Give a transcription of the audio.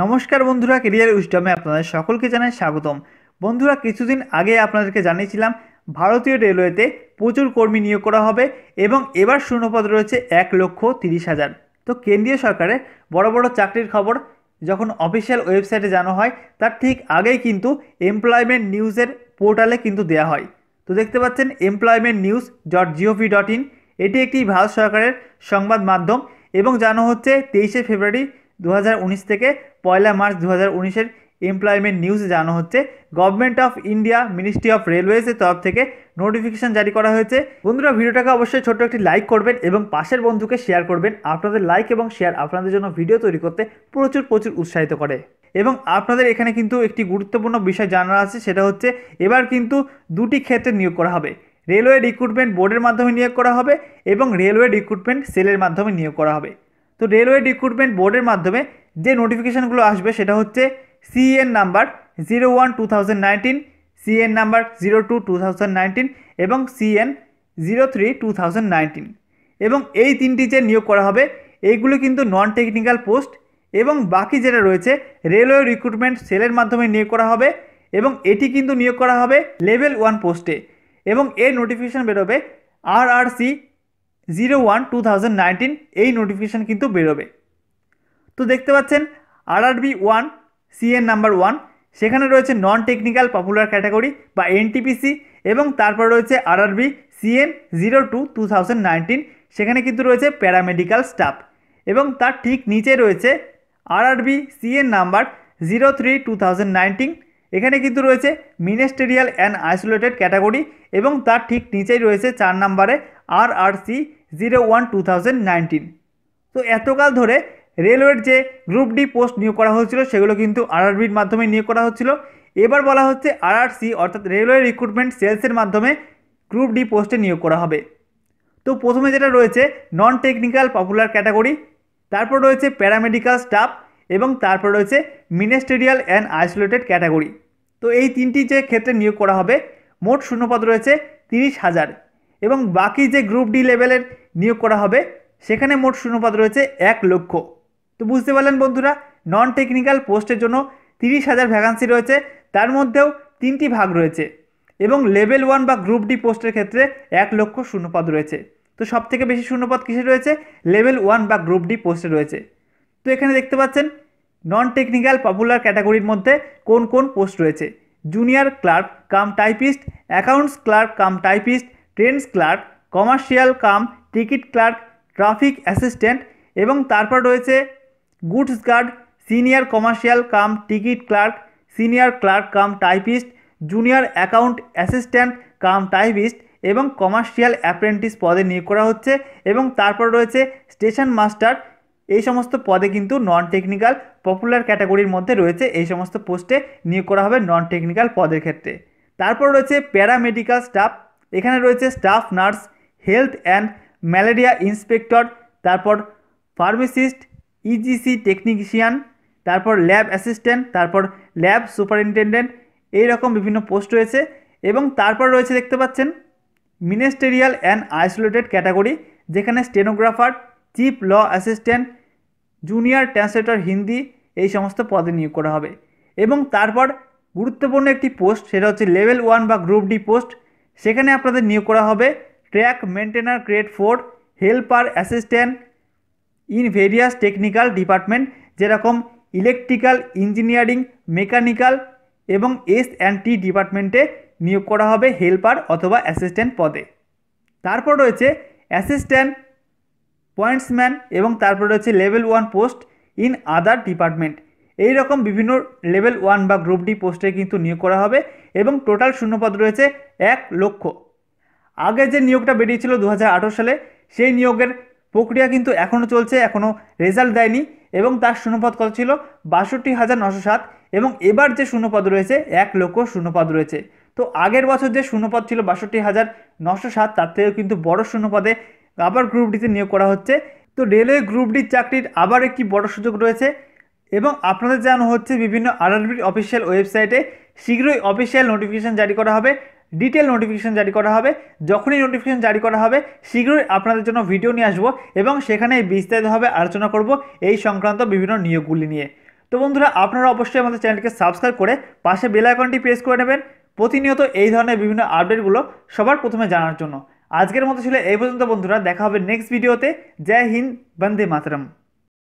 নমস্কার বন্ধুরা কেরিয়ার উইস্টমে আপনাদের সকলকে জানাই স্বাগতম। বন্ধুরা, কিছুদিন আগে আপনাদেরকে জানিয়েছিলাম, ভারতীয় রেলওয়েতে প্রচুর কর্মী নিয়োগ করা হবে এবং এবার শূন্যপদ রয়েছে এক লক্ষ তিরিশ হাজার। তো কেন্দ্রীয় সরকারের বড় বড় চাকরির খবর যখন অফিসিয়াল ওয়েবসাইটে জানা হয়, তার ঠিক আগেই কিন্তু এমপ্লয়মেন্ট নিউজের পোর্টালে কিন্তু দেওয়া হয়। তো দেখতে পাচ্ছেন, employment news dot GOV dot in, এটি একটি ভারত সরকারের সংবাদ মাধ্যম এবং জানা হচ্ছে তেইশে ফেব্রুয়ারি দু হাজার উনিশ থেকে পয়লা মার্চ দু হাজার উনিশের এমপ্লয়মেন্ট নিউজ জানানো হচ্ছে government of India ministry of রেলওয়েজের তরফ থেকে নোটিফিকেশন জারি করা হয়েছে। বন্ধুরা, ভিডিওটাকে অবশ্যই ছোট্ট একটি লাইক করবেন এবং পাশের বন্ধুকে শেয়ার করবেন। আপনাদের লাইক এবং শেয়ার আপনাদের জন্য ভিডিও তৈরি করতে প্রচুর প্রচুর উৎসাহিত করে। এবং আপনাদের এখানে কিন্তু একটি গুরুত্বপূর্ণ বিষয় জানার আছে, সেটা হচ্ছে এবার কিন্তু দুটি ক্ষেত্রে নিয়োগ করা হবে। রেলওয়ে রিক্রুটমেন্ট বোর্ডের মাধ্যমে নিয়োগ করা হবে এবং রেলওয়ে রিক্রুটমেন্ট সেলের মাধ্যমে নিয়োগ করা হবে। তো রেলওয়ে রিক্রুটমেন্ট বোর্ডের মাধ্যমে যে নোটিফিকেশানগুলো আসবে সেটা হচ্ছে CN number zero one two nineteen CN number zero two two nineteen এবং সিএন জিরো থ্রি টু এবং এই তিনটি যে নিয়োগ করা হবে, এইগুলো কিন্তু নন টেকনিক্যাল পোস্ট এবং বাকি যেটা রয়েছে রেলওয়ে রিক্রুটমেন্ট সেলের মাধ্যমে নিয়োগ করা হবে এবং এটি কিন্তু নিয়োগ করা হবে লেভেল ওয়ান পোস্টে এবং এর নোটিফিকেশান বেরোবে R R C zero one two thousand nineteen এই নোটিফিকেশান কিন্তু বেরোবে। তো দেখতে পাচ্ছেন RRB one CN number one সেখানে রয়েছে নন টেকনিক্যাল পপুলার ক্যাটাগরি বা এনটিপিসি এবং তারপর রয়েছে RRB CN zero two two thousand nineteen সেখানে কিন্তু রয়েছে প্যারামেডিক্যাল স্টাফ এবং তার ঠিক নিচে রয়েছে RRB CN number zero three two thousand nineteen এখানে কিন্তু রয়েছে মিনিস্টেরিয়াল অ্যান্ড আইসোলেটেড ক্যাটাগরি এবং তার ঠিক নিচেই রয়েছে চার নম্বরে R R C zero one two তো এতকাল ধরে রেলওয়ের যে গ্রুপ ডি পোস্ট নিয়োগ করা হয়েছিল, সেগুলো কিন্তু আরআরবির মাধ্যমে নিয়োগ করা হচ্ছিল। এবার বলা হচ্ছে আরআরসি, অর্থাৎ রেলওয়ে রিক্রুটমেন্ট সেলসের মাধ্যমে গ্রুপ ডি পোস্টে নিয়োগ করা হবে। তো প্রথমে যেটা রয়েছে নন টেকনিক্যাল পপুলার ক্যাটাগরি তারপর রয়েছে প্যারামেডিক্যাল স্টাফ এবং তারপর রয়েছে মিনিস্টেরিয়াল অ্যান্ড আইসোলেটেড ক্যাটাগরি তো এই তিনটি যে ক্ষেত্রে নিয়োগ করা হবে, মোট শূন্যপদ রয়েছে তিরিশ হাজার। এবং বাকি যে গ্রুপ ডি লেভেলের নিয়োগ করা হবে, সেখানে মোট শূন্যপদ রয়েছে এক লক্ষ। তো বুঝতে পারলেন বন্ধুরা নন টেকনিক্যাল পোস্টের জন্য তিরিশ হাজার ভ্যাকান্সি রয়েছে, তার মধ্যেও তিনটি ভাগ রয়েছে এবং লেভেল ওয়ান বা গ্রুপ ডি পোস্টের ক্ষেত্রে এক লক্ষ শূন্যপদ রয়েছে। তো সব থেকে বেশি শূন্যপদ কিসে রয়েছে? লেভেল ওয়ান বা গ্রুপ ডি পোস্টে রয়েছে। তো এখানে দেখতে পাচ্ছেন নন টেকনিক্যাল পপুলার ক্যাটাগরির মধ্যে কোন কোন পোস্ট রয়েছে? Junior clerk cum typist accounts clerk cum typist trains clerk, commercial cum, ticket clerk, traffic assistant এবং তারপর রয়েছে goods guard, senior commercial cum, ticket clerk, senior clerk cum typist, junior account assistant cum typist এবং commercial apprentice পদে নিয়োগ করা হচ্ছে এবং তারপর রয়েছে স্টেশন মাস্টার। এই সমস্ত পদে কিন্তু নন টেকনিক্যাল পপুলার ক্যাটাগরির মধ্যে রয়েছে। এই সমস্ত পোস্টে নিয়োগ করা হবে নন টেকনিক্যাল পদের ক্ষেত্রে। তারপর রয়েছে প্যারামেডিক্যাল স্টাফ এখানে রয়েছে staff nurse health and malaria inspector তারপর ফার্মাসিস্ট ইজিসি টেকনিশিয়ান তারপর ল্যাব অ্যাসিস্ট্যান্ট তারপর ল্যাব সুপারিনটেন্ডেন্ট এই রকম বিভিন্ন পোস্ট রয়েছে এবং তারপর রয়েছে দেখতে পাচ্ছেন মিনিস্টেরিয়াল অ্যান্ড আইসোলেটেড ক্যাটাগরি যেখানে stenographer chief law assistant junior translator Hindi, এই সমস্ত পদে নিয়োগ করা হবে। এবং তারপর গুরুত্বপূর্ণ একটি পোস্ট সেটা হচ্ছে লেভেল ওয়ান বা গ্রুপ ডি পোস্ট সেখানে আপনাদের নিয়োগ করা হবে track maintainer grade four, helper assistant in various technical department, যেরকম ইলেকট্রিক্যাল ইঞ্জিনিয়ারিং, মেকানিক্যাল এবং এস অ্যান্ড টি ডিপার্টমেন্টে নিয়োগ করা হবে হেল্পার অথবা অ্যাসিস্ট্যান্ট পদে। তারপর রয়েছে অ্যাসিস্ট্যান্ট, পয়েন্টসম্যান এবং তারপর রয়েছে level one post in other department. এই রকম বিভিন্ন লেভেল ওয়ান বা গ্রুপ ডি পোস্টে কিন্তু নিয়োগ করা হবে এবং টোটাল শূন্যপদ রয়েছে এক লক্ষ। আগে যে নিয়োগটা বেরিয়েছিল দু হাজার আঠেরো সালে, সেই নিয়োগের প্রক্রিয়া কিন্তু এখনও চলছে, এখনও রেজাল্ট দেয়নি এবং তার শূন্যপদ কত ছিল? বাষট্টি হাজার নশো সাত এবং এবার যে শূন্যপদ রয়েছে, এক লক্ষ শূন্যপদ রয়েছে। তো আগের বছর যে শূন্যপদ ছিল বাষট্টি হাজার নশো সাত, তার থেকেও কিন্তু বড় শূন্যপদে আবার গ্রুপ ডিতে নিয়োগ করা হচ্ছে। তো রেলওয়ে গ্রুপ ডি চাকরির আবার একটি বড় সুযোগ রয়েছে এবং আপনাদের জানানো হচ্ছে বিভিন্ন আরআরবির অফিসিয়াল ওয়েবসাইটে শীঘ্রই অফিসিয়াল নোটিফিকেশান জারি করা হবে ডিটেল নোটিফিকেশান জারি করা হবে, যখনই নোটিফিকেশান জারি করা হবে, শীঘ্রই আপনাদের জন্য ভিডিও নিয়ে আসব এবং সেখানে বিস্তারিতভাবে আলোচনা করব এই সংক্রান্ত বিভিন্ন নিয়োগগুলি নিয়ে। তো বন্ধুরা, আপনারা অবশ্যই আমাদের চ্যানেলকে সাবস্ক্রাইব করে পাশে বেল আইকনটি প্রেস করে নেবেন। প্রতিনিয়ত এই ধরনের বিভিন্ন আপডেটগুলো সবার প্রথমে জানার জন্য। আজকের মতো ছিল এই পর্যন্ত বন্ধুরা, দেখা হবে নেক্সট ভিডিওতে জয় হিন্দ, বন্দে মাতরম।